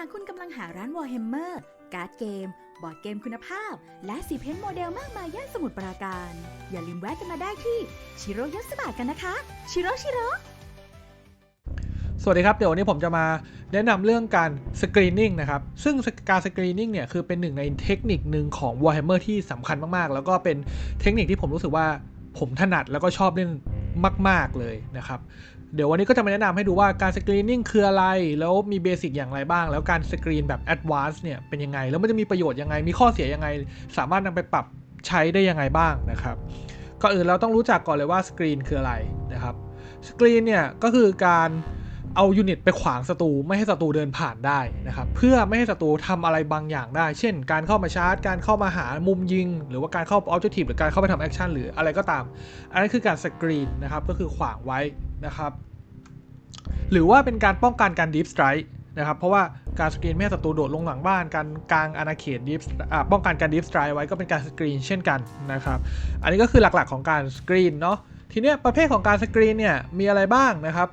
ากคุณกำลังหาร้าน Warhammer การ์ดเกม บอร์ดเกมคุณภาพ และสีเพ้นท์โมเดลมากมายย่านสมุทรปราการ อย่าลืมแวะกันมาได้ที่ชิโร่ยศบากันนะคะ ชิโร่ชิโร่ สวัสดีครับ เดี๋ยววันนี้ผมจะมาแนะนำเรื่องการสกรีนนิ่งนะครับ ซึ่งการสกรีนนิ่งเนี่ยคือเป็นหนึ่งในเทคนิคหนึ่งของ Warhammer ที่สำคัญมากๆ แล้วก็เป็นเทคนิคที่ผมรู้สึกว่าผมถนัดแล้วก็ชอบเล่นมาก ๆเลยนะครับ เดี๋ยววันนี้ก็จะมาแนะนำให้ดูว่าการสกรีนนิ่งคืออะไร แล้วมีเบสิกอย่างไรบ้าง แล้วการสกรีนแบบแอดวานซ์เนี่ยเป็นยังไง แล้วมันจะมีประโยชน์ยังไง มีข้อเสียยังไง สามารถนำไปปรับใช้ได้ยังไงบ้างนะครับ ก่อนอื่นเราต้องรู้จักก่อนเลยว่าสกรีนคืออะไรนะครับ สกรีนเนี่ยก็คือการ เอายูนิตไปขวางศัตรูไม่ให้ศัตรูเดินผ่านได้นะครับเพื่อไม่ให้ศัตรูทำอะไรบางอย่างได้ เช่น การเข้ามาชาร์จ การเข้ามาหามุมยิง หรือว่าการเข้าออบเจกตีฟหรือการเข้าไปทำแอคชั่นหรืออะไรก็ตาม อันนั้นคือการสกรีนนะครับก็คือขวางไว้นะครับหรือว่าเป็นการป้องกันการดีฟสไตร์นะครับเพราะว่าการสกรีนไม่ให้ศัตรูโดดลงหลังบ้าน การกลางอาณาเขตดีฟป้องกันการดีฟสไตร์ไว้ก็เป็นการสกรีนเช่นกันนะครับอันนี้ก็คือหลักๆของการสกรีนเนาะทีเนี้ยประเภทของการสกรีนเนี่ยมีอะไรบ้างนะครับ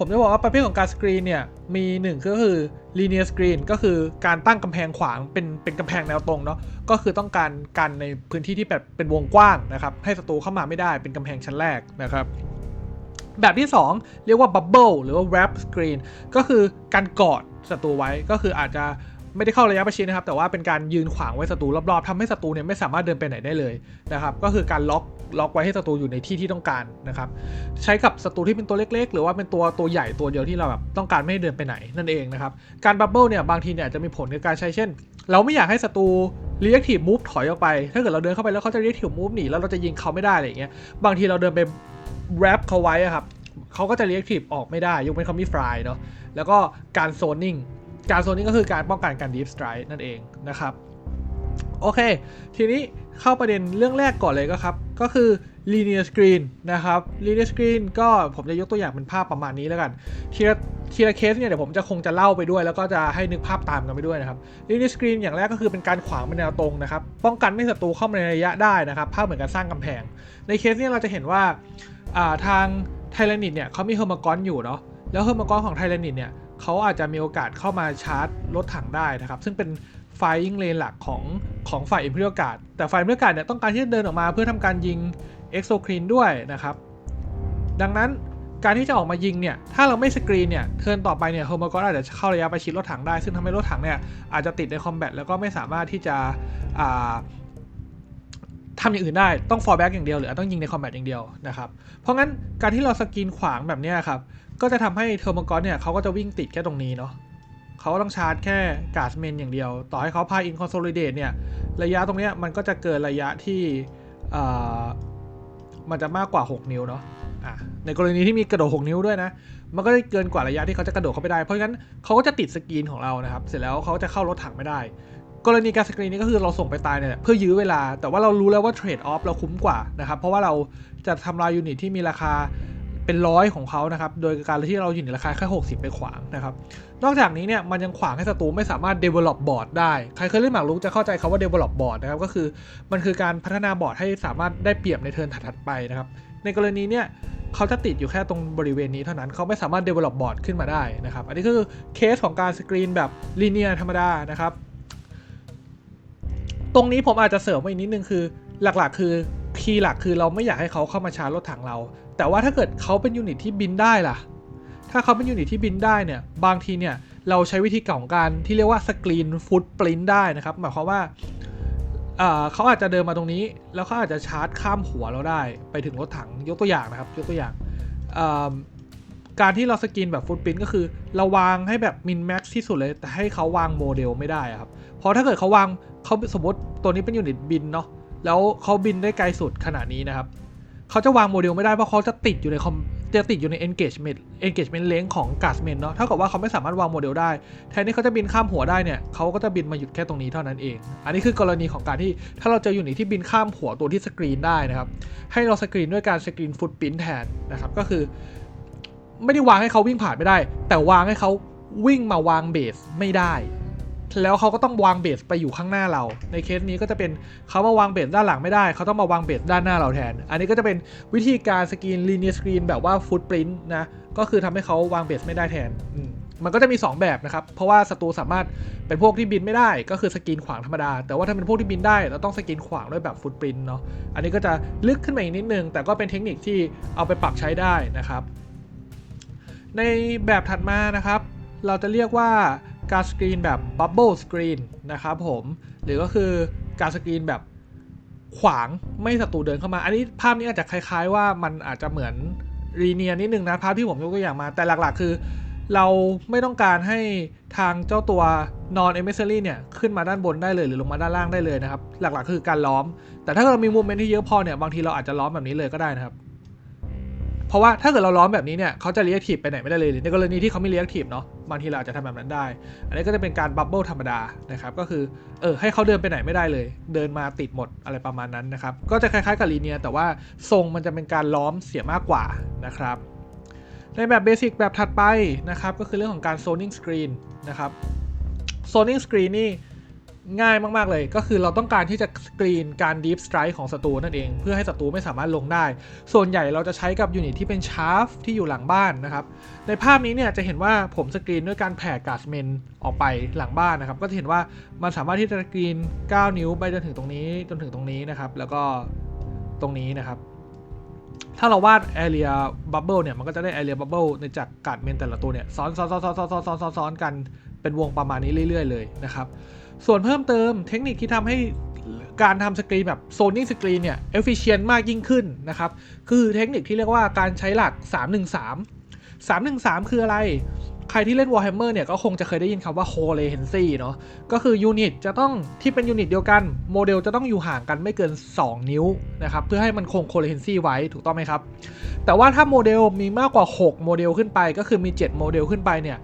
ผมจะบอกว่าประเภทของการสกรีนเนี่ยมีหนึ่งก็คือ linear screen ก็คือการตั้งกำแพงขวางเป็นเป็นกำแพงแนวตรงเนาะก็คือต้องการกันในพื้นที่ที่แบบเป็นวงกว้างนะครับให้ศัตรูเข้ามาไม่ได้เป็นกำแพงชั้นแรกนะครับแบบที่ 2 เรียกว่า bubble หรือว่า wrap screen ก็คือการกอดศัตรูไว้ก็คืออาจจะ ไม่ได้เข้าระยะประชิดนะครับ แต่ว่าเป็นการยืนขวางไว้ศัตรูรอบๆทำให้ศัตรูเนี่ยไม่สามารถเดินไปไหนได้เลยนะครับ ก็คือการล็อกล็อกไว้ให้ศัตรูอยู่ในที่ที่ต้องการนะครับ ใช้กับศัตรูที่เป็นตัวเล็ก ๆ หรือว่าเป็นตัวตัวใหญ่ตัวเดียวที่เราแบบต้องการไม่ให้เดินไปไหนนั่นเองนะครับ การบับเบิลเนี่ยบางทีเนี่ยจะมีผลในการใช้เช่น เราไม่อยากให้ศัตรู reactive move ถอยออกไป ถ้าเกิดเราเดินเข้าไปแล้วเขาจะ reactive move หนีแล้วเราจะยิงเขาไม่ได้อะไรอย่างเงี้ย บางทีเราเดินไป wrap เขาไว้ครับเขาก็จะ reactive ออกไม่ได้ยกเว้นเขามี fly เนาะแล้วก็การ zoning การ zoning ก็คือการป้องกันการ deep strike นั่นเองนะครับ โอเค ทีนี้เข้าประเด็นเรื่องแรกก่อนเลยก็ครับ ก็คือ linear screen นะครับ linear screen ก็ผมจะยกตัวอย่างเป็นภาพประมาณนี้แล้วกันทีละทีละเคสเนี่ยเดี๋ยวผมจะคงจะเล่าไปด้วย แล้วก็จะให้นึกภาพตามกันไปด้วยนะครับ linear screen อย่างแรกก็คือเป็นการขวางเป็นแนวตรงนะครับ ป้องกันไม่ให้ศัตรูเข้ามาในระยะได้นะครับภาพเหมือนการสร้างกำแพง ในเคสเนี้เราจะเห็นว่าาทางไทแรนิดเนี่ยเขามีเฮอร์มากอนอยู่เนาะแล้วเฮอร์มากอนของไทแรนิดเนี่ย เขาอาจจะมีโอกาสเข้ามาชาร์จรถถังได้นะครับ ซึ่งเป็นไฟยิงเลนหลักของของฝ่ายอิมพีเรียลการ์ดแต่ฝ่ายอิมพีเรียลการ์ดเนี่ยต้องการที่จะเดินออกมาเพื่อทำการยิงเอ็กโซครีนด้วยนะครับ ดังนั้นการที่จะออกมายิงเนี่ย ถ้าเราไม่สกรีนเนี่ย เทิร์นต่อไปเนี่ยเฮอร์มากอนอาจจะเข้าระยะประชิดรถถังได้ ซึ่งทำให้รถถังเนี่ยอาจจะติดในคอมแบทแล้วก็ไม่สามารถที่จะอ่าทำอย่างอื่นได้ต้อง fall back อย่างเดียวหรือต้องยิงในคอมแบทอย่างเดียวนะครับ เพราะงั้นการที่เราสกรีนขวางแบบนี้ครับ ก็จะทำให้เทอร์มกอนเนี่ยเขาก็จะวิ่งติดแค่ตรงนี้เนาะเขาก็ต้องชาร์จแค่กาสเมนอย่างเดียว ต่อให้เขาพาอินคอนโซลิเดตเนี่ยระยะตรงเนี้ยมันก็จะเกินระยะที่มันจะมากกว่า 6 นิ้วเนาะะในกรณีที่มีกระโดด 6 นิ้วด้วยนะ มันก็จะเกินกว่าระยะที่เขาจะกระโดดเข้าไปได้ เพราะงั้นเขาก็จะติดสกรีนของเรานะครับ เสร็จแล้วเขาจะเข้ารถถังไม่ได้ กรณีการสกรีนนี้ก็คือเราส่งไปตายเนี่ยเพื่อยื้อเวลา แต่ว่าเรารู้แล้วว่าเทรดออฟเราคุ้มกว่านะครับ เพราะว่าเราจะทำลายยูนิตที่มีราคา เป็นร้อยของเขานะครับ โดยการที่เราอยู่ในราคาแค่ 60 ไปขวางนะครับ นอกจากนี้เนี่ยมันยังขวางให้ศัตรูไม่สามารถ develop board ได้ ใครเคยเล่นหมากรุกจะเข้าใจคาว่า develop board นะครับ ก็คือมันคือการพัฒนาบอร์ดให้สามารถได้เปรียบในเทิร์นถัดๆไปนะครับ ในกรณีเนี่ยเขาจะติดอยู่แค่ตรงบริเวณนี้เท่านั้นเขาไม่สามารถ develop board ขึ้นมาได้นะครับ อันนี้คือเคสของการสกรีนแบบ linear ธรรมดานะครับ ตรงนี้ผมอาจจะเสริมไว้อีกนิดนึงคือหลักๆ คือ คีย์หลักคือเราไม่อยากให้เขาเข้ามาชาร์จรถถังเรา แต่ว่าถ้าเกิดเขาเป็นยูนิตที่บินได้ล่ะ ถ้าเขาเป็นยูนิตที่บินได้เนี่ยบางทีเนี่ยเราใช้วิธีเก่าของการที่เรียกว่าสกรีนฟุตปรินได้นะครับหมายความว่าเขาอาจจะเดินมาตรงนี้ แล้วเขาอาจจะชาร์จข้ามหัวเราได้ ไปถึงรถถังยกตัวอย่างนะครับ ยกตัวอย่างการที่เราสกรีนแบบฟุตปรินก็คือเราวางให้แบบมินแม็กซ์ที่สุดเลย แต่ให้เขาวางโมเดลไม่ได้อะครับเพราะถ้าเกิดเขาวางเขาสมมติตัวนี้เป็นยูนิตบินเนาะ แล้วเขาบินได้ไกลสุดขนาดนี้นะครับเขาจะวางโมเดลไม่ได้เพราะเขาจะติดอยู่ในคอมจะติดอยู่ใน engagement engagement length ของ g a s m e n เนาะเท่ากับว่าเขาไม่สามารถวางโมเดลได้ แทนที่เขาจะบินข้ามหัวได้เนี่ยเขาก็จะบินมาหยุดแค่ตรงนี้เท่านั้นเอง อันนี้คือกรณีของการที่ถ้าเราเจออยู่ในที่บินข้ามหัวตัวที่สกรีนได้นะครับ ให้เราสกรีนด้วยการสกรีนฟุตปิ้นแทนนะครับ ก็คือ ไม่ได้วางให้เขาวิ่งผ่านไม่ได้ แต่วางให้เขาวิ่งมาวางเบสไม่ได้ แล้วเขาก็ต้องวางเบสไปอยู่ข้างหน้าเรา ในเคสนี้ก็จะเป็นเขามาวางเบสด้านหลังไม่ได้ เขาต้องมาวางเบสด้านหน้าเราแทน อันนี้ก็จะเป็นวิธีการสกรีน linear screen แบบว่า footprint นะ ก็คือทำให้เขาวางเบสไม่ได้แทน มันก็จะมี 2 แบบนะครับ เพราะว่าศัตรูสามารถเป็นพวกที่บินไม่ได้ก็คือสกรีนขวางธรรมดา แต่ว่าถ้าเป็นพวกที่บินได้เราต้องสกรีนขวางด้วยแบบฟุตปรินเนาะ อันนี้ก็จะลึกขึ้นมาอีกนิดนึง แต่ก็เป็นเทคนิคที่เอาไปปรับใช้ได้นะครับ ในแบบถัดมานะครับ เราจะเรียกว่า การสกรีนแบบบับเบิลสกรีนนะครับผมหรือก็คือการสกรีนแบบขวางไม่ให้ศัตรูเดินเข้ามา อันนี้ภาพนี้อาจจะคล้าย ๆ ว่ามันอาจจะเหมือนรีเนียนิดนึงนะภาพที่ผมยกตัวอย่างมา แต่หลักๆ คือ เราไม่ต้องการให้ทางเจ้าตัวนอนเอเมเซอรี่เนี่ยขึ้นมาด้านบนได้เลยหรือลงมาด้านล่างได้เลยนะครับ หลักๆ คือการล้อม แต่ถ้าเรามีมูเมนต์ที่เยอะพอเนี่ยบางทีเราอาจจะล้อมแบบนี้เลยก็ได้นะครับ เพราะว่าถ้าเกิดเราล้อมแบบนี้เนี่ยเขาจะเรียกทีฟไปไหนไม่ได้เลย ในกรณีที่เขาไม่เรียกทีฟเนาะบางทีเราอาจจะทำแบบนั้นได้ อันนี้ก็จะเป็นการบับเบิลธรรมดานะครับก็คือเออให้เขาเดินไปไหนไม่ได้เลย เดินมาติดหมดอะไรประมาณนั้นนะครับก็จะคล้ายๆกับลีเนียแต่ว่าทรงมันจะเป็นการล้อมเสียมากกว่านะครับในแบบเบสิกแบบถัดไปนะครับก็คือเรื่องของการ zoning screen นะครับ zoning screen นี่ง่ ง่ายมาก ๆ เลย ก็คือเราต้องการที่จะกรีนการ Deep Strike ของศัตรูนั่นเอง เพื่อให้ศัตรูไม่สามารถลงได้ ส่วนใหญ่เราจะใช้กับยูนิตที่เป็นชาร์ฟที่อยู่หลังบ้านนะครับ ในภาพนี้เนี่ยจะเห็นว่าผมสกรีนด้วยการแผ่กาสเมนออกไปหลังบ้านนะครับ ก็จะเห็นว่ามันสามารถที่จะกรีน 9 นิ้วไปจนถึงตรงนี้จนถึงตรงนี้นะครับ แล้วก็ตรงนี้นะครับ ถ้าเราวาด area bubble เนี่ยมันก็จะได้ area bubble ในจากการเมนแต่ละตัวเนี่ยซ้อนๆๆๆๆๆๆๆนกันเป็นวงประมาณนี้เรื่อย ๆ เลยนะครับ ส่วนเพิ่มเติมเทคนิคที่ทำให้การทำสกรีนแบบโซนิ่งสกรีนเนี่ย efficient มากยิ่งขึ้นนะครับ คือเทคนิคที่เรียกว่าการใช้หลัก 313 313 คืออะไร ใครที่เล่น Warhammer เนี่ยก็คงจะเคยได้ยินคำว่า coherency เนาะก็คือยูนิตจะต้องที่เป็นยูนิตเดียวกันโมเดลจะต้องอยู่ห่างกันไม่เกิน 2 นิ้วนะครับ เพื่อให้มันคง coherency ไว้ถูกต้องไหมครับ แต่ว่าถ้าโมเดลมีมากกว่า 6 โมเดลขึ้นไป ก็คือมี 7 โมเดลขึ้นไปเนี่ย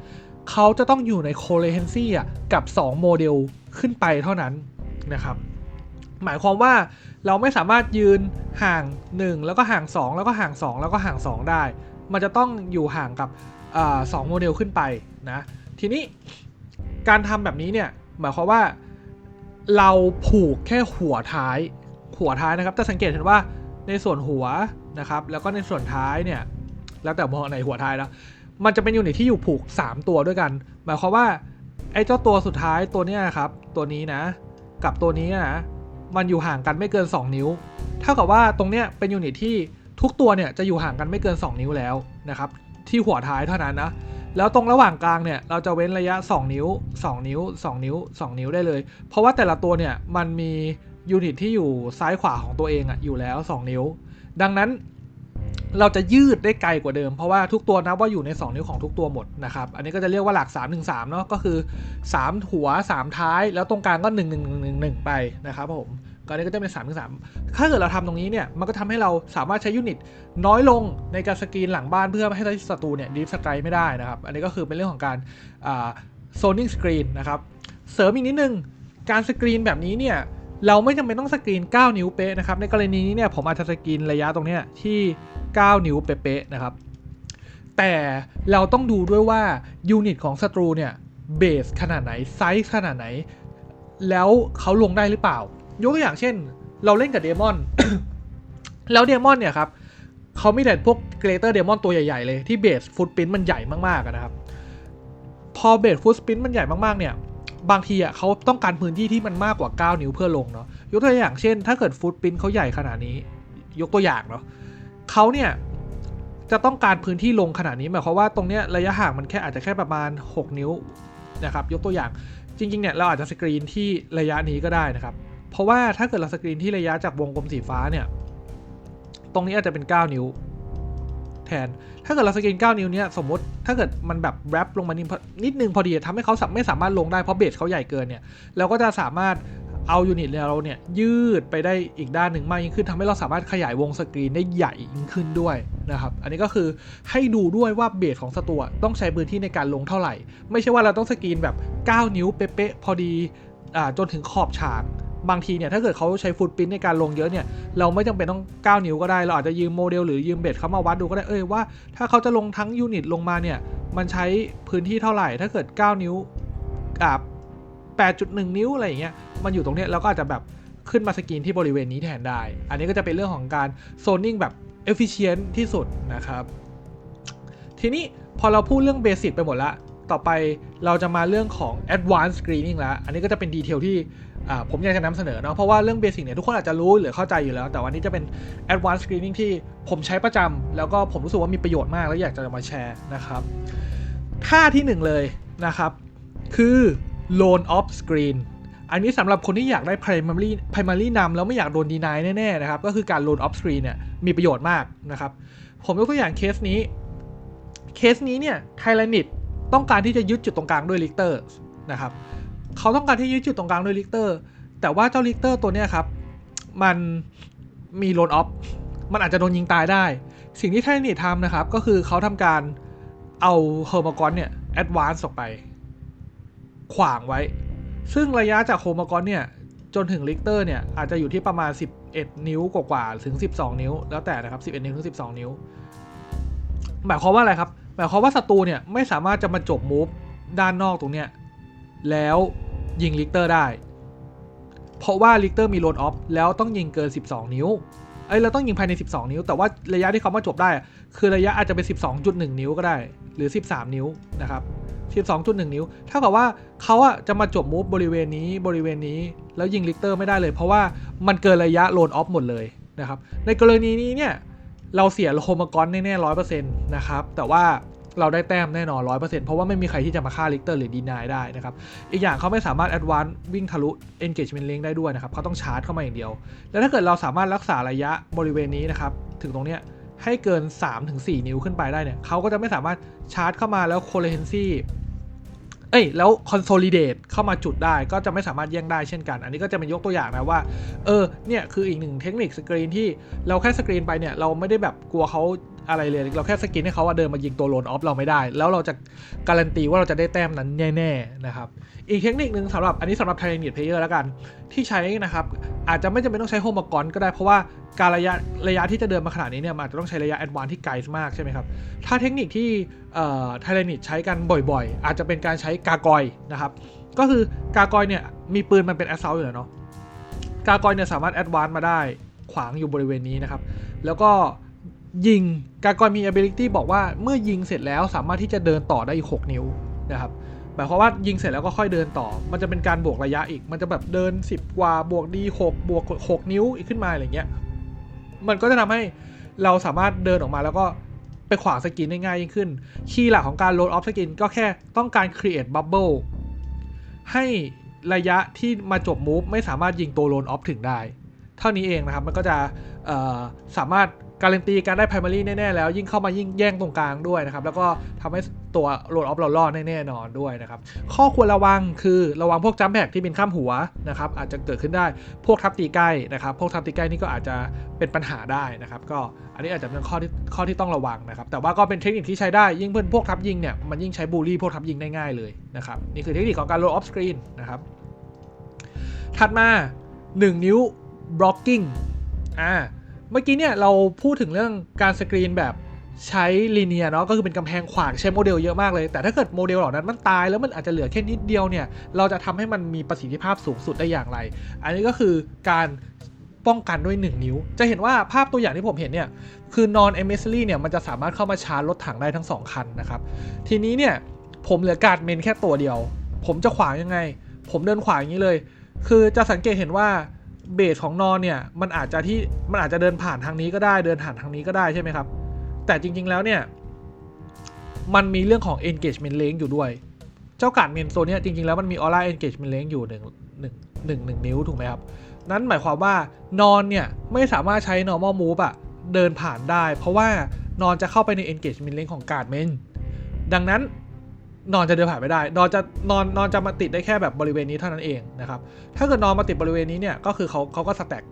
เขาจะต้องอยู่ใน coherency อะกับ 2 โมเดลขึ้นไปเท่านั้นนะครับ หมายความว่าเราไม่สามารถยืนห่าง 1 แล้วก็ห่าง 2 แล้วก็ห่าง 2 แล้วก็ห่าง 2 ได้ มันจะต้องอยู่ห่างกับอสองโมเดลขึ้นไปนะทีนี้การทำแบบนี้เนี่ยหมายความว่าเราผูกแค่หัวท้ายหัวท้ายนะครับจะสังเกตเห็นว่าในส่วนหัวนะครับแล้วก็ในส่วนท้ายเนี่ยแล้วแต่มองในหัวท้ายแล้ว มันจะเป็นยูนิตที่อยู่ผูก 3 ตัวด้วยกัน หมายความว่าไอ้เจ้าตัวสุดท้ายตัวเนี้ยครับ ตัวนี้นะ กับตัวนี้นะ มันอยู่ห่างกันไม่เกิน 2 นิ้ว เท่ากับว่าตรงเนี้ยเป็นยูนิตที่ทุกตัวเนี่ยจะอยู่ห่างกันไม่เกิน 2 นิ้วแล้วนะครับ ที่หัวท้ายเท่านั้นนะ แล้วตรงระหว่างกลางเนี่ยเราจะเว้นระยะ 2 นิ้ว 2 นิ้ว 2 นิ้ว 2 นิ้วได้เลย เพราะว่าแต่ละตัวเนี่ยมันมียูนิตที่อยู่ซ้ายขวาของตัวเองอะอยู่แล้ว 2 นิ้ว ดังนั้น เราจะยืดได้ไกลกว่าเดิม เพราะว่าทุกตัวนับว่าอยู่ใน 2 นิ้วของทุกตัวหมดนะครับ อันนี้ก็จะเรียกว่าหลัก 3 1 3 เนาะก็คือ 3 หัว 3 ท้าย แล้วตรงกลางก็ 1 1 1 1 1ไปนะครับผมก็อันนี้ก็จะเป็น3 1 3ถ้าเกิดเราทำตรงนี้เนี่ยมันก็ทำให้เราสามารถใช้ยูนิตน้อยลงในการสกรีนหลังบ้านเพื่อไม่ให้ศัตรูเนี่ยดีฟสไตร์ไม่ได้นะครับ อันนี้ก็คือเป็นเรื่องของการโซนนิ่งสกรีนนะครับ เสริมอีกนิดนึง การสกรีนแบบนี้เนี่ย เราไม่จำเป็นต้องสกรีน 9 นิ้วเป๊ะนะครับ ในกรณีนี้เนี่ยผมอาจจะสกรีนระยะตรงนี้ที่ 9 นิ้วเป๊ะๆนะครับ แต่เราต้องดูด้วยว่ายูนิตของศัตรูเนี่ยเบสขนาดไหนไซส์ขนาดไหน แล้วเขาลงได้หรือเปล่า ยกตัวอย่างเช่น เราเล่นกับเดมอน แล้วเดมอนเนี่ยครับเขาไม่แต่พวกเกรเตอร์เดมอนตัวใหญ่ ๆ เลยที่เบสฟุตปรินมันใหญ่มากๆนะครับ พอเบสฟุตปรินมันใหญ่มากๆเนี่ย บางทีอะเขาต้องการพื้นที่ที่มันมากกว่า 9 นิ้วเพื่อลงเนาะยกตัวอย่างเช่น ถ้าเกิดฟุตปรินเขาใหญ่ขนาดนี้ ยกตัวอย่างเนาะเขาเนี่ยจะต้องการพื้นที่ลงขนาดนี้หมายความว่าตรงเนี้ยระยะห่างมันแค่อาจจะแค่ประมาณ 6 นิ้วนะครับยกตัวอย่างจริงๆเนี่ยเราอาจจะสกรีนที่ระยะนี้ก็ได้นะครับเพราะว่าถ้าเกิดเราสกรีนที่ระยะจากวงกลมสีฟ้าเนี่ยตรงนี้อาจจะเป็น 9 นิ้ว แทน ถ้าเกิดเราสกรีน 9 นิ้วเนี้ยสมมติถ้าเกิดมันแบบแรปลงมานิดนิดนึงพอดีทำให้เขาไม่สามารถลงได้เพราะเบสเขาใหญ่เกินเนี่ยเราก็จะสามารถเอายูนิตเราเนี่ยยืดไปได้อีกด้านหนึ่งมากยิ่งขึ้นทำให้เราสามารถขยายวงสกรีนได้ใหญ่ยิ่งขึ้นด้วยนะครับ อันนี้ก็คือให้ดูด้วยว่าเบสของสตัวต้องใช้พื้นที่ในการลงเท่าไหร่ ไม่ใช่ว่าเราต้องสกรีนแบบ 9 นิ้วเป๊ะๆพอดีอ่าจนถึงขอบฉาก บางทีเนี่ยถ้าเกิดเขาใช้ฟุตปรินในการลงเยอะเนี่ยเราไม่จำเป็นต้อง 9 นิ้วก็ได้ เราอาจจะยืมโมเดลหรือยืมเบสเขามาวัดดูก็ได้เอ้ยว่าถ้าเขาจะลงทั้งยูนิตลงมาเนี่ยมันใช้พื้นที่เท่าไหร่ ถ้าเกิด 9 นิ้วกับ8.1 นิ้วอะไรอย่างเงี้ยมันอยู่ตรงเนี้ยเราก็อาจจะแบบขึ้นมาสกรีนที่บริเวณนี้แทนได้ อันนี้ก็จะเป็นเรื่องของการโซนนิ่งแบบ efficient ที่สุดนะครับ ทีนี้พอเราพูดเรื่องเบสิกไปหมดละ ต่อไปเราจะมาเรื่องของ advanced screening แล้ว อันนี้ก็จะเป็นดีเทลที่ผมอยากจะนำเสนอเนาะ เพราะว่าเรื่องเบสิกเนี่ยทุกคนอาจจะรู้หรือเข้าใจอยู่แล้ว แต่วันนี้จะเป็น advanced screening ที่ผมใช้ประจำแล้วก็ผมรู้สึกว่ามีประโยชน์มากแล้วอยากจะมาแชร์นะครับท่าที่หนึ่งเลยนะครับ คือ loan off screen อันนี้สำหรับคนที่อยากได้ primary primary นำแล้วไม่อยากโดน deny แน่ๆนะครับ ก็คือการ loan off screen เนี่ยมีประโยชน์มากนะครับ ผมยกตัวอย่างเคสนี้ เคสนี้เนี่ยไทแลนิด ต้องการที่จะยึดจุดตรงกลางด้วยลิกเตอร์นะครับเขาต้องการที่ยึดจุดตรงกลางด้วยลิกเตอร์ แต่ว่าเจ้าลิกเตอร์ตัวนี้ครับ มันมีโลนออฟ มันอาจจะโดนยิงตายได้ สิ่งที่ไทนิดทำนะครับ ก็คือเขาทำการเอาเฮอร์มากอนเนี่ยแอดวานซ์ออกไป ขวางไว้ ซึ่งระยะจากโฮมากอนเนี่ย จนถึงลิกเตอร์เนี่ย อาจจะอยู่ที่ประมาณ 11 นิ้วกว่าๆถึง 12 นิ้ว แล้วแต่นะครับ 11 นิ้วถึง 12 นิ้ว หมายความว่าอะไรครับ หมายความว่าศัตรูเนี่ยไม่สามารถจะมาจบมูฟด้านนอกตรงเนี้ยแล้วยิงลิกเตอร์ได้ เพราะว่าลิกเตอร์มีโลดออฟแล้วต้องยิงเกิน 12 นิ้วเอ้ยเราต้องยิงภายใน 12 นิ้ว แต่ว่าระยะที่เขามาจบได้ คือระยะอาจจะเป็น 12.1 นิ้วก็ได้ หรือ 13 นิ้วนะครับ 12.1 นิ้วเท่ากับว่าเขาอะจะมาจบมูฟบริเวณนี้บริเวณนี้ แล้วยิงลิกเตอร์ไม่ได้เลย เพราะว่ามันเกินระยะโลนออฟหมดเลยนะครับ ในกรณีนี้เนี่ย เราเสียโฮมากอนแน่ๆร้อยเปอร์เซ็นต์นะครับแต่ว่าเราได้แต้มแน่นอนร้อยเปอร์เซ็นต์เพราะว่าไม่มีใครที่จะมาฆ่าลิกเตอร์หรือดีนายได้นะครับ อีกอย่างเขาไม่สามารถแอดวานซ์วิ่งทะลุ engagement link ได้ด้วยนะครับเขาต้องชาร์จเข้ามาอย่างเดียว แล้วถ้าเกิดเราสามารถรักษาระยะบริเวณนี้นะครับ ถึงตรงเนี้ยให้เกิน 3-4 นิ้วขึ้นไปได้เนี่ยเขาก็จะไม่สามารถชาร์จเข้ามาแล้ว coherency เอ้ยแล้วคอนโซลิเดตเข้ามาจุดได้ก็จะไม่สามารถแย่งได้เช่นกัน อันนี้ก็จะเป็นยกตัวอย่างนะว่า เออเนี่ยคืออีกหนึ่งเทคนิคสกรีนที่เราแค่สกรีนไปเนี่ยเราไม่ได้แบบกลัวเขา อะไรเลย เราแค่สกรีนให้เขาว่าเดินมายิงตัวโลนออฟเราไม่ได้ แล้วเราจะการันตีว่าเราจะได้แต้มนั้นแน่ๆนะครับ อีกเทคนิคหนึ่งสำหรับอันนี้สำหรับไทเนียเพลเยอร์แล้วกัน ที่ใช้นะครับอาจจะไม่จำเป็นต้องใช้โฮมากอนก็ได้เพราะว่าการระยะระยะที่จะเดินมาขนาดนี้เนี่ยมันอาจจะต้องใช้ระยะแอดวานที่ไกลมากใช่ไหมครับ ถ้าเทคนิคที่ไทเรนิตใช้กันบ่อยๆ อาจจะเป็นการใช้กากอยนะครับ ก็คือกากอยเนี่ยมีปืนมันเป็นแอสซ u ลอยู่แล้วเนาะกากอยเนี่ยสามารถแอดวานมาได้ขวางอยู่บริเวณนี้นะครับ แล้วก็ ยิงกากอยมี ability บอกว่าเมื่อยิงเสร็จแล้วสามารถที่จะเดินต่อได้อีก 6 นิ้วนะครับหมายความว่ายิงเสร็จแล้วก็ค่อยเดินต่อ มันจะเป็นการบวกระยะอีก มันจะแบบเดิน 10 กว่าบวกดี6บวก 6 นิ้วอีกขึ้นมาอะไรเงี้ย มันก็จะทำให้เราสามารถเดินออกมาแล้วก็ไปขวางสกินได้ง่ายยิ่งขึ้น คีย์หลักของการโหลดออฟสกินก็แค่ต้องการ create bubble ให้ระยะที่มาจบมูฟไม่สามารถยิงตัวโลนออฟถึงได้ เท่านี้เองนะครับ มันก็จะสามารถ การันตีการได้ primary แน่ ๆ แล้ว ยิ่งเข้ามายิ่งแย่งตรงกลางด้วยนะครับ แล้วก็ทำให้ตัวโหลนออฟเรารอแน่ๆนอนด้วยนะครับ ข้อควรระวังคือระวังพวกจัมแพกที่เป็นข้ามหัวนะครับ อาจจะเกิดขึ้นได้พวกทับตีใกล้นะครับ พวกทับตีใกล้นี่ก็อาจจะเป็นปัญหาได้นะครับ ก็อันนี้อาจจะเป็นข้อที่ข้อที่ต้องระวังนะครับ แต่ว่าก็เป็นเทคนิคที่ใช้ได้ยิ่งเพื่อนพวกทับยิงเนี่ยมันยิ่งใช้บูลลี่พวกทับยิงได้ง่ายเลยนะครับนี่คือเทคนิคของการโหลดออฟสกรีนนะครับถัดมา 1 นิ้ว blocking อ่า เมื่อกี้เนี่ยเราพูดถึงเรื่องการสกรีนแบบใช้ลีเนียเนาะก็คือเป็นกำแพงขวางใช้โมเดลเยอะมากเลย แต่ถ้าเกิดโมเดลเหล่านั้นมันตายแล้วมันอาจจะเหลือแค่นิดเดียวเนี่ย เราจะทำให้มันมีประสิทธิภาพสูงสุดได้อย่างไร อันนี้ก็คือการป้องกันด้วย 1 นิ้ว จะเห็นว่าภาพตัวอย่างที่ผมเห็นเนี่ย คือ non e m i s s a r y เนี่ยมันจะสามารถเข้ามาชาร์จรถถังได้ทั้ง 2 คันนะครับ ทีนี้เนี่ยผมเหลือการ์ดเมนแค่ตัวเดียว ผมจะขวางยังไง ผมเดินขวางอย่างนี้เลย คือจะสังเกตเห็นว่า เบสของนอนเนี่ยมันอาจจะที่มันอาจจะเดินผ่านทางนี้ก็ได้เดินผ่านทางนี้ก็ได้ใช่ไหมครับ แต่จริงๆแล้วเนี่ยมันมีเรื่องของ engagement length อยู่ด้วย เจ้าการ์ดเมนตัวเนี้ยจริงๆแล้วมันมี aura engagement length อยู่หนึ่งหนึ่งหนึ่งหนึ่งนิ้วถูกไหมครับ นั้นหมายความว่านอนเนี่ยไม่สามารถใช้ normal move อะเดินผ่านได้ เพราะว่านอนจะเข้าไปใน engagement length ของการ์ดเมนดังนั้น นอนจะเดินผ่านไม่ได้ นอนจะนอนนอนจะมาติดได้แค่แบบบริเวณนี้เท่านั้นเองนะครับ ถ้าเกิดนอนมาติดบริเวณนี้เนี่ยก็คือเขาเขาก็สแต็ก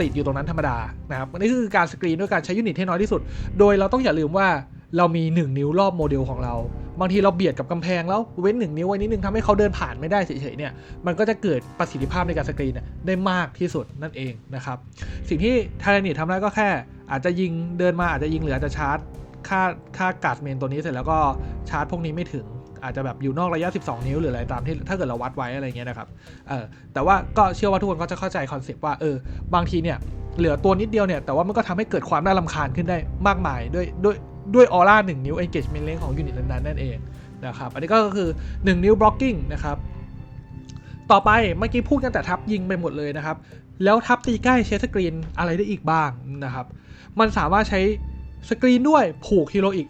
ติดอยู่ตรงนั้นธรรมดานะครับนนี้คือการสกรีนด้วยการใช้ยูนิตให้น้อยที่สุด โดยเราต้องอย่าลืมว่าเรามี 1 นิ้วรอบโมเดลของเรา บางทีเราเบียดกับกำแพงแล้วเว้น 1 นิ้วไว้นิดนึงทำให้เขาเดินผ่านไม่ได้เฉยๆเนี่ยมันก็จะเกิดประสิทธิภาพในการสกรีนได้มากที่สุดนั่นเองนะครับสิ่งที่ไทเรนิททำได้ก็แค่ อาจจะยิงเดินมาอาจจะยิงหรืออาจจะชาร์จค่าค่ากาดเมนตัวนี้เสร็จแล้วก็ชาร์จพวกนี้ไม่ถึง อาจจะแบบอยู่นอกระยะ 12 นิ้วหรืออะไรตามที่ถ้าเกิดเราวัดไว้อะไรเงี้ยนะครับเออแต่ว่าก็เชื่อว่าทุกคนก็จะเข้าใจคอนเซปต์ว่าเออบางทีเนี่ยเหลือตัวนิดเดียวเนี่ยแต่ว่ามันก็ทำให้เกิดความน่ารำคาญขึ้นได้มากมายด้วยด้วยด้วยออร่าหนึ่งนิ้ว engagement length ของยูนิตนั้นๆนั่นเองนะครับอันนี้ก็คือ 1 นิ้ว blocking นะครับต่อไปเมื่อกี้พูดกันแต่ทับยิงไปหมดเลยนะครับ แล้วทับตีใกล้ใช้สกรีนอะไรได้อีกบ้างนะครับ มันสามารถใช้สกรีนด้วยผูกฮีโรอีก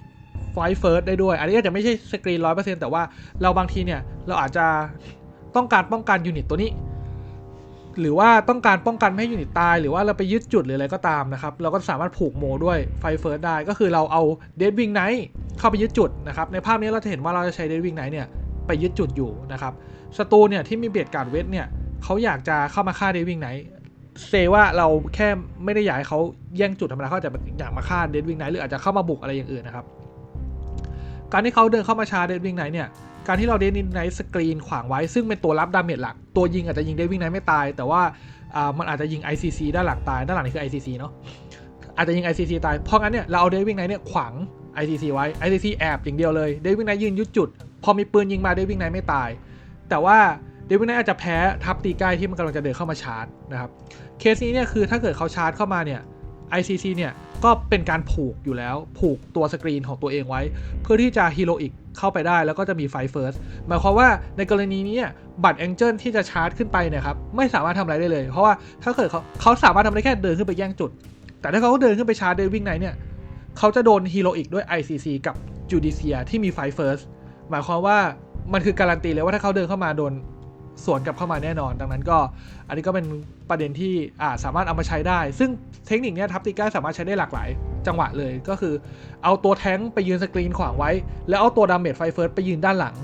ไฟเฟิร์สได้ด้วย อันนี้อาจจะไม่ใช่สกรีนร้อยเปอร์เซ็นต์แต่ว่าเราบางทีเนี่ย เราอาจจะต้องการป้องกันยูนิตตัวนี้ หรือว่าต้องการป้องกันไม่ให้ยูนิตตาย หรือว่าเราไปยึดจุดหรืออะไรก็ตามนะครับ เราก็สามารถผูกโมด้วยไฟเฟิร์สได้ ก็คือเราเอาเดดวิงไนท์เข้าไปยึดจุดนะครับ ในภาพนี้เราจะเห็นว่าเราจะใช้เดดวิงไนท์เนี่ยไปยึดจุดอยู่นะครับศัตรูเนี่ยที่มีเบียดการเวทเนี่ยเขาอยากจะเข้ามาฆ่าเดดวิงไนท์เซว่าเราแค่ไม่ได้อยากให้เขาแย่งจุดธรรมดาเขาจะอยากมาฆ่าเดดวิงไนท์หรืออาจจะเข้ามาบุกอะไรอย่างอื่นนะครับ การที่เขาเดินเข้ามาชาร์เดดวิงไนท์เนี่ย การที่เราเดดวิงไนท์สกรีนขวางไว้ ซึ่งเป็นตัวรับดาเมจหลัก ตัวยิงอาจจะยิงเดดวิงไนท์ไม่ตาย แต่ว่ามันอาจจะยิง ICC ด้านหลังตาย ด้านหลังนี่คือ ICC เนาะ อาจจะยิง ICC ตาย เพราะงั้นเนี่ยเราเอาเดดวิงไนท์เนี่ยขวาง ICC ไว้ ICC แอบอย่างเดียวเลย เดดวิงไนท์ยืนยุดจุด พอมีปืนยิงมาเดดวิงไนท์ไม่ตาย แต่ว่าเดวิงไนท์อาจจะแพ้ทับตีใกล้ที่มันกำลังจะเดินเข้ามาชาร์จนะครับ เคสนี้เนี่ยคือถ้าเกิดเขาชาร์จเข้ามาเนี่ย ICC เนี่ยก็เป็นการผูกอยู่แล้ว ผูกตัวสกรีนของตัวเองไว้ เพื่อที่จะฮีโรอีกเข้าไปได้แล้วก็จะมีไฟเฟิร์สหมายความว่าในกรณีนี้บัตรแองเจิลที่จะชาร์จขึ้นไปเนี่ยครับไม่สามารถทำอะไรได้เลย เพราะว่าถ้าเกิดเขาเขาสามารถทำได้แค่เดินขึ้นไปแย่งจุด แต่ถ้าเขาเดินขึ้นไปชาร์จเดวิ่งไหนเนี่ยเขาจะโดนฮีโรอีกด้วย ICC กับจูดิเซียที่มีไฟเฟิร์สหมายความว่ามันคือการันตีเลยว่าถ้าเขาเดินเข้ามาโดน สวนกลับเข้ามาแน่นอน ดังนั้นก็ อันนี้ก็เป็นประเด็นที่อ่าสามารถเอามาใช้ได้ ซึ่งเทคนิคนี้ทัพติก้าสามารถใช้ได้หลากหลาย จังหวะเลยก็คือ เอาตัวแท้งไปยืนสกรีนขวางไว้ แล้วเอาตัวดาเมจไฟเฟิร์สไปยืนด้านหลัง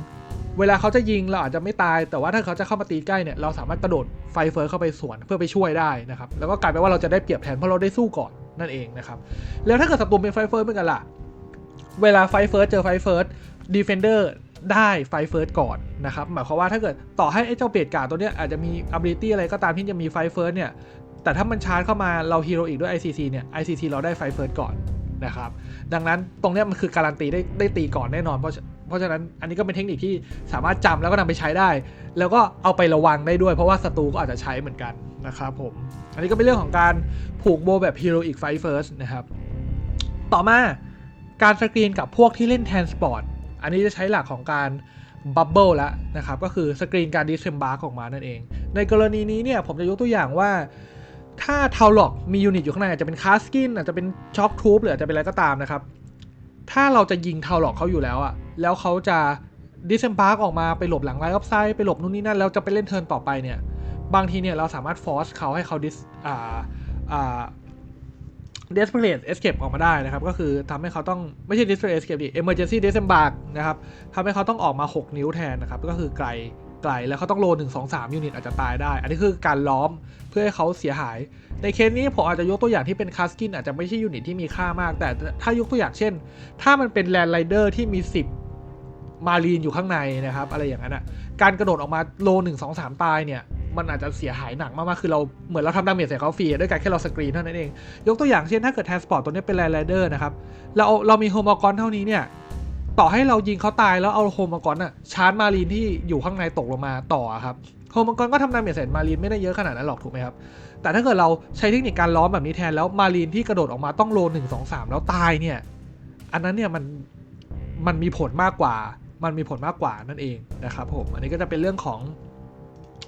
เวลาเขาจะยิงเราอาจจะไม่ตาย แต่ว่าถ้าเขาจะเข้ามาตีใกล้เนี่ยเราสามารถกระโดดไฟเฟิร์สเข้าไปสวนเพื่อไปช่วยได้นะครับแล้วก็กลายเป็นว่าเราจะได้เปรียบแทนเพราะเราได้สู้ก่อนนั่นเองนะครับแล้วถ้าเกิดศัตรูเป็นไฟเฟิร์สเหมือนกันล่ะเวลาไฟเฟิร์สเจอไฟเฟิร์สดีเฟนเดอร์ ได้ไฟเฟิร์สก่อนนะครับหมายความว่าถ้าเกิดต่อให้ไอ้เจ้าเบดการ์ดตัวเนี้ยอาจจะมี ability อะไรก็ตามที่จะมีไฟเฟิร์สเนี่ยแต่ถ้ามันชาร์จเข้ามาเราฮีโรอีกด้วย ICC เนี่ย ICC เราได้ไฟเฟิร์สก่อนนะครับดังนั้นตรงเนี้ยมันคือการันตีได้ได้ตีก่อนแน่นอนเพราะเพราะฉะนั้นอันนี้ก็เป็นเทคนิคที่สามารถจำแล้วก็นำไปใช้ได้ แล้วก็เอาไประวังได้ด้วย เพราะว่าศัตรูก็อาจจะใช้เหมือนกันนะครับผมอันนี้ก็เป็นเรื่องของการผูกโบแบบ Hero อีกไฟเฟิร์สนะครับต่อมาการสกรีนกับพวกที่เล่นแทนสปอร์ต อันนี้จะใช้หลักของการบับเบิลแล้วนะครับก็คือสกรีนการดิสเซมบาร์ออกมานั่นเอง ในกรณีนี้เนี่ยผมจะยกตัวอย่างว่า ถ้าทาวล็อกมียูนิตอยู่ข้างในอาจจะเป็นคาสกินอาจจะเป็นช็อคทูบหรืออาจจะเป็นอะไรก็ตามนะครับ ถ้าเราจะยิงทาวล็อกเขาอยู่แล้วอะแล้วเขาจะดิสเซมบาร์ออกมาไปหลบหลังไลน์ออฟไซด์ไปหลบนู่นนี่นั่นแล้วจะไปเล่นเทิร์นต่อไปเนี่ยบางทีเนี่ยเราสามารถฟอร์สเขาให้เขาดิสอ่าอ่า desperate escape ออกมาได้นะครับ ก็คือทำให้เขาต้องไม่ใช่ desperate escape ดิ emergency disembark นะครับทำให้เขาต้องออกมา 6 นิ้วแทนนะครับ ก็คือไกลไกลแล้วเขาต้องโลน1 2 3ยูนิตอาจจะตายได้ อันนี้คือการล้อมเพื่อให้เขาเสียหาย ในเคสนี้ผมอาจจะยกตัวอย่างที่เป็นคาสกินอาจจะไม่ใช่ยูนิตที่มีค่ามาก แต่ถ้ายกตัวอย่างเช่น ถ้ามันเป็นแลนด์ไรเดอร์ที่มี 10 มารีนอยู่ข้างในนะครับอะไรอย่างนั้นอะการกระโดดออกมาโล1 2 3ตายเนี่ย มันอาจจะเสียหายหนักมากๆ คือเราเหมือนเราทำดาเมจใส่เขาฟรีด้วยการแค่เราสกรีนเท่านั้นเอง ยกตัวอย่างเช่นถ้าเกิดแทนสปอร์ตตัวนี้เป็นแลนด์ไรเดอร์นะครับ เราเรามีโฮมอกอนเท่านี้เนี่ย ต่อให้เรายิงเขาตายแล้วเอาโฮมอกอนอะชาร์จมารีนที่อยู่ข้างในตกลงมาต่อครับโฮมอกอนก็ทำดาเมจใส่มารีนไม่ได้เยอะขนาดนั้นหรอกถูกไหมครับ แต่ถ้าเกิดเราใช้เทคนิคการล้อมแบบนี้แทนแล้วมารีนที่กระโดดออกมาต้องโลหนึ่งสองสามแล้วตายเนี่ย อันนั้นเนี่ยมันมันมีผลมากกว่ามันมีผลมากกว่านั่นเองนะครับผม อันนี้ก็จะเป็นเรื่องของ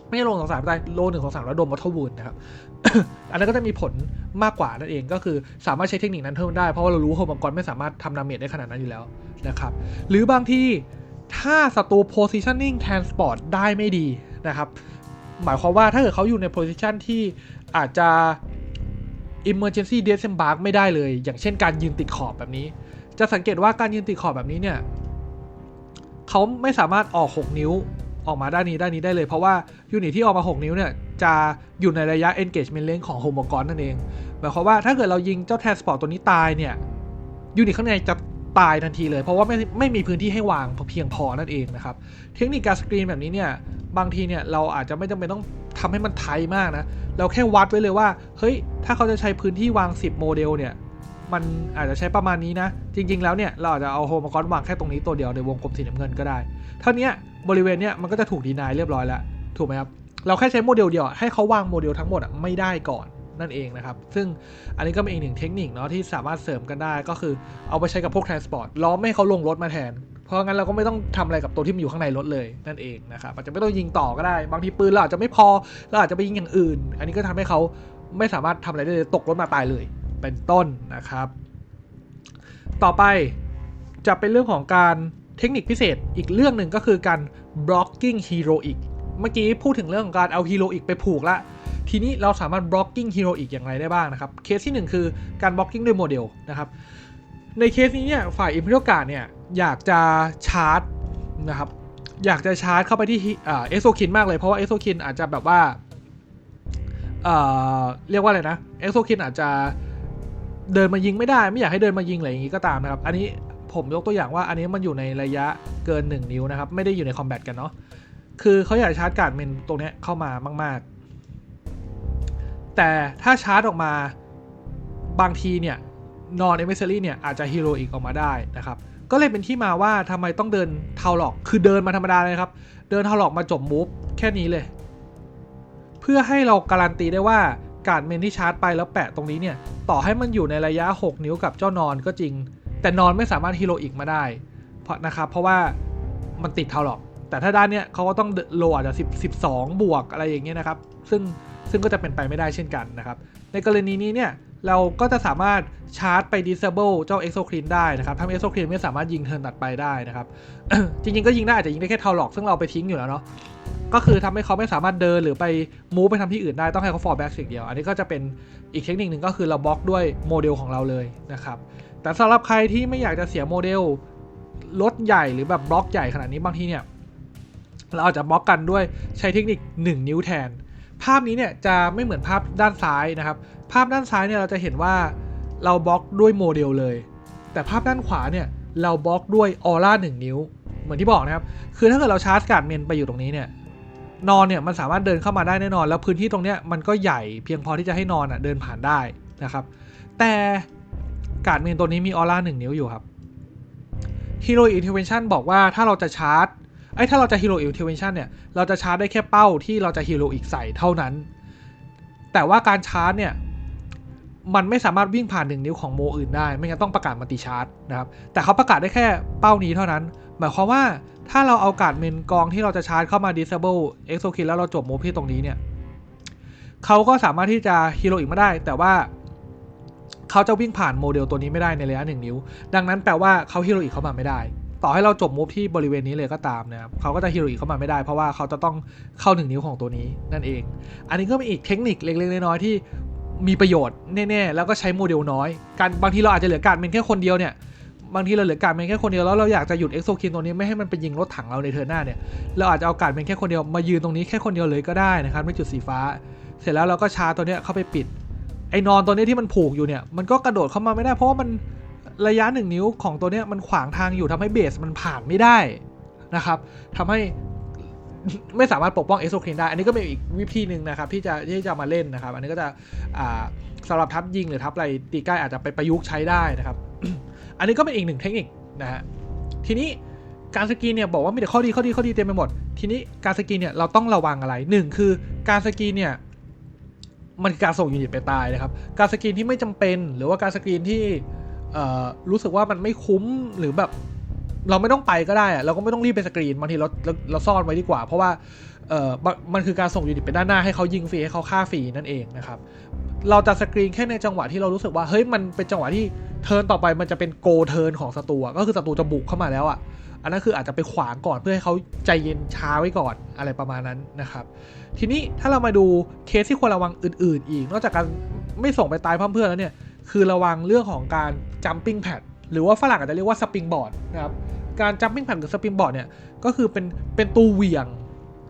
ไม่ใช่โลสองสามตายโลหนึ่งสองสามแล้วโดนมอทวูนนะครับ อันนั้นก็จะมีผลมากกว่านั่นเองก็คือสามารถใช้เทคนิคนั้นเพิ่มได้ เพราะว่าเรารู้ว่าโฮมังกรไม่สามารถทำดาเมจได้ขนาดนั้นอยู่แล้วนะครับ หรือบางทีถ้าศัตรู positioning transport ได้ไม่ดีนะครับ หมายความว่าถ้าเกิดเขาอยู่ใน position ที่อาจจะ emergency disembark ไม่ได้เลย อย่างเช่นการยืนติดขอบแบบนี้ จะสังเกตว่าการยืนติดขอบแบบนี้เนี่ยเขาไม่สามารถออก 6 นิ้ว ออกมาด้านนี้ด้านนี้ได้เลย เพราะว่ายูนิตที่ออกมา 6 นิ้วเนี่ยจะอยู่ในระยะ engagement range ของโฮมกรนั่นเองหมายความว่าถ้าเกิดเรายิงเจ้า transport ตัวนี้ตายเนี่ยยูนิตข้างในจะตายทันทีเลย เพราะว่าไม่ไม่มีพื้นที่ให้วางเพียงพอนั่นเองนะครับเทคนิคการสกรีนแบบนี้เนี่ยบางทีเนี่ยเราอาจจะไม่จำเป็นต้องทำให้มันไทยมากนะเราแค่วัดไว้เลยว่าเฮ้ยถ้าเขาจะใช้พื้นที่วาง 10 โมเดลเนี่ย มันอาจจะใช้ประมาณนี้นะ จริง ๆ แล้วเนี่ยเราอาจจะเอาโฮมกรวางแค่ตรงนี้ตัวเดียวในวงกลมสีน้ำเงินก็ได้ เท่านี้บริเวณเนี้ยมันก็จะถูกดีนายเรียบร้อยแล้ว ถูกไหมครับเราแค่ใช้โมเดลเดียวให้เขาวางโมเดลทั้งหมดไม่ได้ก่อนนั่นเองนะครับ ซึ่งอันนี้ก็เป็นอีกหนึ่งเทคนิคเนาะที่สามารถเสริมกันได้ก็คือเอาไปใช้กับพวก transport ล้อมไม่ให้เขาลงรถมาแทน เพราะงั้นเราก็ไม่ต้องทำอะไรกับตัวที่มันอยู่ข้างในรถเลยนั่นเองนะครับอาจจะไม่ต้องยิงต่อก็ได้ บางทีปืนเราอาจจะไม่พอเราอาจจะไปยิงอย่างอื่น อันนี้ก็ทำให้เขาไม่สามารถทำอะไรได้เลยตกรถมาตายเลย เป็นต้นนะครับ ต่อไปจะเป็นเรื่องของการเทคนิคพิเศษอีกเรื่องหนึ่งก็คือการ blocking heroic เมื่อกี้พูดถึงเรื่องของการเอา heroic ไปผูกละทีนี้เราสามารถ blocking heroic อย่างไรได้บ้างนะครับ เคสที่ 1 คือการ blocking ด้วยโมเดลนะครับ ในเคสนี้เนี่ยฝ่าย Imperial Guard เนี่ยอยากจะชาร์จนะครับอยากจะชาร์จเข้าไปที่เอ็กโซคินมากเลยเพราะว่าเอ็กโซคินอาจจะแบบว่าเเรียกว่าอะไรนะเอ็กโซคินอาจจะ เดินมายิงไม่ได้ไม่อยากให้เดินมายิงอะไรอย่างนี้ก็ตามนะครับ อันนี้ผมยกตัวอย่างว่าอันนี้มันอยู่ในระยะเกิน 1 นิ้วนะครับ ไม่ได้อยู่ในคอมแบทกันเนาะคือเขาอยากชาร์จการ์ดเมนตรงนี้เข้ามามาก ๆ แต่ถ้าชาร์จออกมาบางทีเนี่ยนอนเอเมเซอรี่เนี่ยอาจจะฮีโร่อีกออกมาได้นะครับ ก็เลยเป็นที่มาว่าทำไมต้องเดินเทาหลอก คือเดินมาธรรมดาเลยครับ เดินเทาหลอกมาจบมูฟแค่นี้เลย เพื่อให้เราการันตีได้ว่า การดเมนที่ชาร์จไปแล้วแปะตรงนี้เนี่ย ต่อให้มันอยู่ในระยะ 6 นิ้วกับเจ้านอนก็จริง แต่นอนไม่สามารถฮีโร่อีกมาได้ เพราะนะครับ เพราะว่ามันติดเทาหรอก แต่ถ้าด้านเนี้ยเขาก็ต้องโลอาจจะ10 12 บวกอะไรอย่างเงี้ยนะครับ ซึ่งซึ่งก็จะเป็นไปไม่ได้เช่นกันนะครับ ในกรณีนี้เนี่ย เราก็จะสามารถชาร์จไป disable เจ้า exocrin ได้นะครับถ้า exocrin ไม่สามารถยิงเทิร์นตัดไปได้นะครับ จริงๆก็ยิงได้อาจจะยิงได้แค่เทาหลอกซึ่งเราไปทิ้งอยู่แล้วเนาะก็คือทำให้เขาไม่สามารถเดินหรือไปมูฟไปทำที่อื่นได้ต้องให้เขา fall back สิ่งเดียว อันนี้ก็จะเป็นอีกเทคนิคหนึ่งก็คือเราบล็อกด้วยโมเดลของเราเลยนะครับแต่สำหรับใครที่ไม่อยากจะเสียโมเดลรถใหญ่หรือแบบบล็อกใหญ่ขนาดนี้บางทีเนี่ยเราอาจจะบล็อกกันด้วยใช้เทคนิค 1 นิ้วแทน ภาพนี้เนี่ยจะไม่เหมือนภาพด้านซ้ายนะครับ ภาพด้านซ้ายเนี่ยเราจะเห็นว่าเราบล็อกด้วยโมเดลเลย แต่ภาพด้านขวาเนี่ยเราบล็อกด้วยออร่าหนึ่งนิ้ว เหมือนที่บอกนะครับ คือถ้าเกิดเราชาร์จการ์ดเมนไปอยู่ตรงนี้เนี่ยนอนเนี่ยมันสามารถเดินเข้ามาได้แน่นอน แล้วพื้นที่ตรงเนี้ยมันก็ใหญ่เพียงพอที่จะให้นอนอะเดินผ่านได้นะครับ แต่การ์ดเมนตัวนี้มีออร่าหนึ่งนิ้วอยู่ครับ Hero Intervention บอกว่าถ้าเราจะชาร์จไอ้ถ้าเราจะ Hero Intervention เนี่ยเราจะชาร์จได้แค่เป้าที่เราจะ Hero อีกใส่เท่านั้น แต่ว่าการชาร์จเนี่ย มันไม่สามารถวิ่งผ่านหนึ่งนิ้วของโมอื่นได้ ไม่งั้นต้องประกาศมัลติชาร์จนะครับ แต่เขาประกาศได้แค่เป้านี้เท่านั้น หมายความว่าถ้าเราเอาการ์ดเมนกองที่เราจะชาร์จเข้ามา disable exokin แล้วเราจบโมที่ตรงนี้เนี่ยเขาก็สามารถที่จะ Hero อีกไม่ได้ แต่ว่าเขาจะวิ่งผ่านโมเดลตัวนี้ไม่ได้ในระยะหนึ่งนิ้ว ดังนั้นแปลว่าเขาฮีโรอีกเข้ามาไม่ได้ ต่อให้เราจบมูฟที่บริเวณนี้เลยก็ตามนะครับเขาก็จะฮีโรอีกเข้ามาไม่ได้ เพราะว่าเขาจะต้องเข้าหนึ่งนิ้วของตัวนี้นั่นเอง อันนี้ก็เป็นอีกเทคนิคเล็กๆน้อยๆที่ มีประโยชน์แน่ๆแล้วก็ใช้โมเดลน้อยการบางทีเราอาจจะเหลือการเป็นแค่คนเดียวเนี่ยบางทีเราเหลือการเป็นแค่คนเดียวแล้วเราอยากจะหยุดเอ็กโซคินตัวนี้ไม่ให้มันไปยิงรถถังเราในเทอร์นหน้าเนี่ยเราอาจจะเอาการเป็นแค่คนเดียวมายืนตรงนี้แค่คนเดียวเลยก็ได้นะครับไม่จุดสีฟ้า เสร็จแล้วเราก็ชาร์จตัวเนี้ยเข้าไปปิดไอ้นอนตัวนี้ที่มันผูกอยู่เนี่ยมันก็กระโดดเข้ามาไม่ได้ เพราะว่ามันระยะหนึ่งนิ้วของตัวเนี้ยมันขวางทางอยู่ทำให้เบสมันผ่านไม่ได้นะครับทำให้ ไม่สามารถปกป้องเอ็กโซครีนได้ อันนี้ก็เป็นอีกวิธีหนึ่งนะครับที่จะที่จะมาเล่นนะครับ อันนี้ก็จะอ่าสำหรับทับยิงหรือทับอะไรตีใกล้อาจจะไปประยุกต์ใช้ได้นะครับ อันนี้ก็เป็นอีกหนึ่งเทคนิคนะฮะ ทีนี้การสกรีนเนี่ยบอกว่ามีแต่ข้อดีข้อดีข้อดีเต็มไปหมด ทีนี้การสกรีนเนี่ยเราต้องระวังอะไรหนึ่งคือการสกรีนเนี่ยมันคือการส่งยูนิตไปตายนะครับ การสกรีนที่ไม่จำเป็น หรือว่าการสกรีนที่รู้สึกว่ามันไม่คุ้มหรือแบบ เราไม่ต้องไปก็ได้อะเราก็ไม่ต้องรีบไปสกรีนบางทีเราเราเราซ่อนไว้ดีกว่า เพราะว่าเออมันคือการส่งยูนิตไปด้านหน้าให้เขายิงฟรีให้เขาฆ่าฟรีนั่นเองนะครับเราจะสกรีนแค่ในจังหวะที่เรารู้สึกว่าเฮ้ยมันเป็นจังหวะที่เทิร์นต่อไปมันจะเป็นโกเทิร์นของศัตรูอะก็คือศัตรูจะบุกเข้ามาแล้วอะอันนั้นคืออาจจะไปขวางก่อนเพื่อให้เขาใจเย็นช้าไว้ก่อนอะไรประมาณนั้นนะครับ ทีนี้ถ้าเรามาดูเคสที่ควรระวังอื่น ๆ อีก นอกจากการไม่ส่งไปตายพร่ำเพื่อนแล้วเนี่ยคือระวังเรื่องของการ jumping pad หรือว่าฝรั่งอาจจะเรียกว่า springboard นะครับการ jumping pad หรือ springboard เนี่ยก็คือเป็นเป็นตัวเหวี่ยง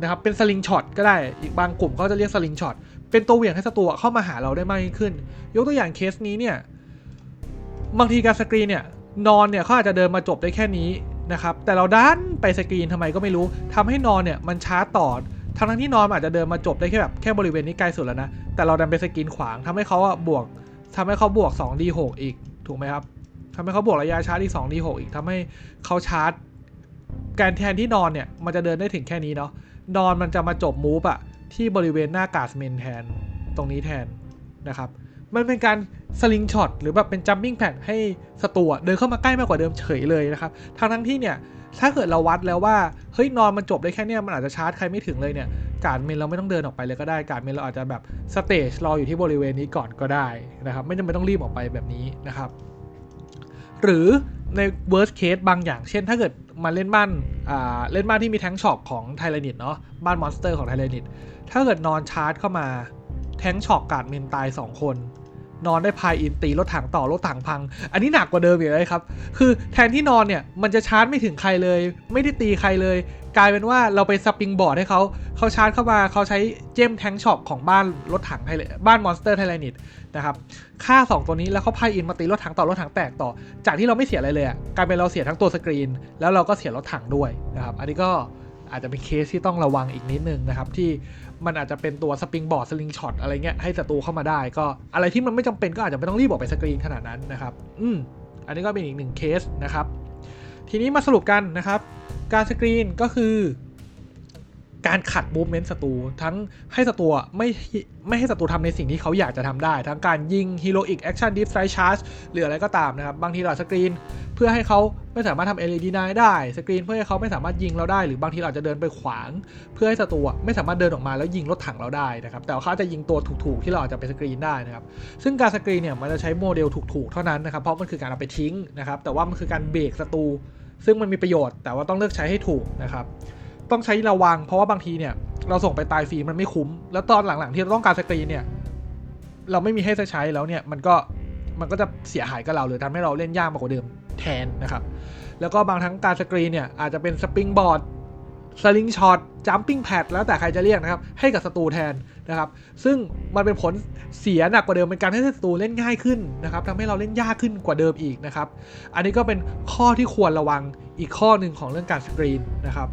นะครับเป็นสลิงช็อตก็ได้อีกบางกลุ่มเขาจะเรียกสลิงช็อตเป็นตัวเหวี่ยงให้ศัตรูเข้ามาหาเราได้มากยิ่งขึ้น ยกตัวอย่างเคสนี้เนี่ยบางทีการสกรีนเนี่ยนอนเนี่ยเขาอาจจะเดินมาจบได้แค่นี้นะครับแต่เราดันไปสกรีนทำไมก็ไม่รู้ทำให้นอนเนี่ยมันช้าต่อทั้งทั้งที่นอนอาจจะเดินมาจบได้แค่แบบแค่บริเวณนี้ไกลสุดแล้วนะแต่เราดันไปสกรีนขวางทำให้เขาบวกทำให้เขาบวก 2d6 อีกถูกไหมครับ ทำให้เขาบวกระยะชาร์จอีก 2d6 อีกทำให้เขาชาร์จแการแทนที่นอนเนี่ย มันจะเดินได้ถึงแค่นี้เนาะนอนมันจะมาจบมูฟอะที่บริเวณหน้ากาสเมนแทนตรงนี้แทนนะครับมันเป็นการสลิงช็อตหรือแบบเป็นจัมปิ้งแพดให้ศัตรูเดินเข้ามาใกล้มากกว่าเดิมเฉยเลยนะครับทั้งทั้งที่เนี่ยถ้าเกิดเราวัดแล้วว่าเฮ้ยนอนมันจบได้แค่เนี้ยมันอาจจะชาร์จใครไม่ถึงเลยเนี่ยการเมนเราไม่ต้องเดินออกไปเลยก็ได้การเมนเราอาจจะแบบสเตจรออยู่ที่บริเวณนี้ก่อนก็ได้นะครับไม่จำเป็นต้องรีบออกไปแบบนี้นะครับ หรือใน worst case บางอย่าง เช่น ถ้าเกิดมาเล่นบ้านอ่าเล่นบ้านที่มีแท้งช็อคของไทเลนิตเนาะบ้านมอนสเตอร์ของไทเลนิตถ้าเกิดนอนชาร์จเข้ามาแท้งช็อคกาดเมนตาย 2 คน นอนได้พายอินตีรถถังต่อรถถังพัง อันนี้หนักกว่าเดิมอีกเลยครับ คือแทนที่นอนเนี่ยมันจะชาร์จไม่ถึงใครเลย ไม่ได้ตีใครเลย กลายเป็นว่าเราไปสปริงบอร์ดให้เขา เขาชาร์จเข้ามาเขาใช้เจมแทงช็อปของบ้านรถถังไทยบ้านมอนสเตอร์ไทยแลนด์นะครับฆ่า 2 ตัวนี้แล้วเขาพายอินมาตีรถถังต่อรถถังแตกต่อ จากที่เราไม่เสียอะไรเลยกลายเป็นเราเสียทั้งตัวสกรีน แล้วเราก็เสียรถถังด้วยนะครับอันนี้ก็ อาจจะเป็นเคสที่ต้องระวังอีกนิดนึงนะครับที่มันอาจจะเป็นตัวสปริงบอร์ดสลิงช็อตอะไรเงี้ยให้ศัตรูเข้ามาได้ก็อะไรที่มันไม่จำเป็นก็อาจจะไม่ต้องรีบออกไปสกรีนขนาดนั้นนะครับอืมอันนี้ก็เป็นอีกหนึ่งเคสนะครับ ทีนี้มาสรุปกันนะครับ การสกรีนก็คือการขัดมูฟเมนต์ศัตรูทั้งให้ศัตรูไม่ไม่ให้ศัตรูทำในสิ่งที่เขาอยากจะทำได้ ทั้งการยิงฮีโร่อีกแอคชั่นดิฟไซชาร์จหรืออะไรก็ตามนะครับ บางทีเราสกรีน เพื่อให้เขาไม่สามารถทำเอเลดีนายได้สกรีนเพื่อให้เขาไม่สามารถยิงเราได้ หรือบางทีเราจะเดินไปขวาง เพื่อให้ศัตรูไม่สามารถเดินออกมาแล้วยิงรถถังเราได้นะครับแต่เขาจะยิงตัวถูกๆที่เราอาจจะไปสกรีนได้นะครับซึ่งการสกรีนเนี่ยมันจะใช้โมเดลถูกๆเท่านั้นนะครับเพราะมันคือการเอาไปทิ้งนะครับแต่ว่ามันคือการเบรกศัตรูซึ่งมันมีประโยชน์ แต่ว่าต้องเลือกใช้ให้ถูกนะครับต้องใช้ระวัง เพราะว่าบางทีเนี่ยเราส่งไปตายฟรีมันไม่คุ้ม แล้วตอนหลังๆที่เราต้องการสกรีนเนี่ยเราไม่มีให้ใช้แล้วเนี่ยมันก็มันก็จะเสียหายกับเราหรือทำให้เราเล่นยากมากกว่าเดิม แทนนะครับ แล้วก็บางทั้งการสกรีนเนี่ยอาจจะเป็นสปริงบอร์ดสลิงช็อตจัมปิ้งแพดแล้วแต่ใครจะเรียกนะครับ ให้กับศัตรูแทนนะครับ ซึ่งมันเป็นผลเสียหนักกว่าเดิมเป็นการให้ศัตรูเล่นง่ายขึ้นนะครับทำให้เราเล่นยากขึ้นกว่าเดิมอีกนะครับ อันนี้ก็เป็นข้อที่ควรระวังอีกข้อหนึ่งของเรื่องการสกรีนนะครับ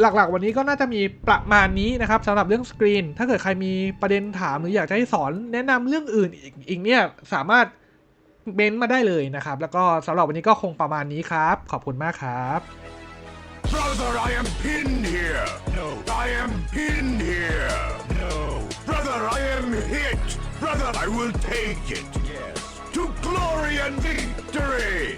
หลักๆ วันนี้ก็น่าจะมีประมาณนี้นะครับสำหรับเรื่องสกรีน ถ้าเกิดใครมีประเด็นถามหรืออยากจะให้สอนแนะนำเรื่องอื่นอีกเนี่ยสามารถ เมนต์มาได้เลยนะครับ แล้วก็สำหรับวันนี้ก็คงประมาณนี้ครับ ขอบคุณมากครับ Brother, I am pinned here. No. I am pinned here. No. Brother, I am hit. Brother, I will take it. Yes. To glory and victory.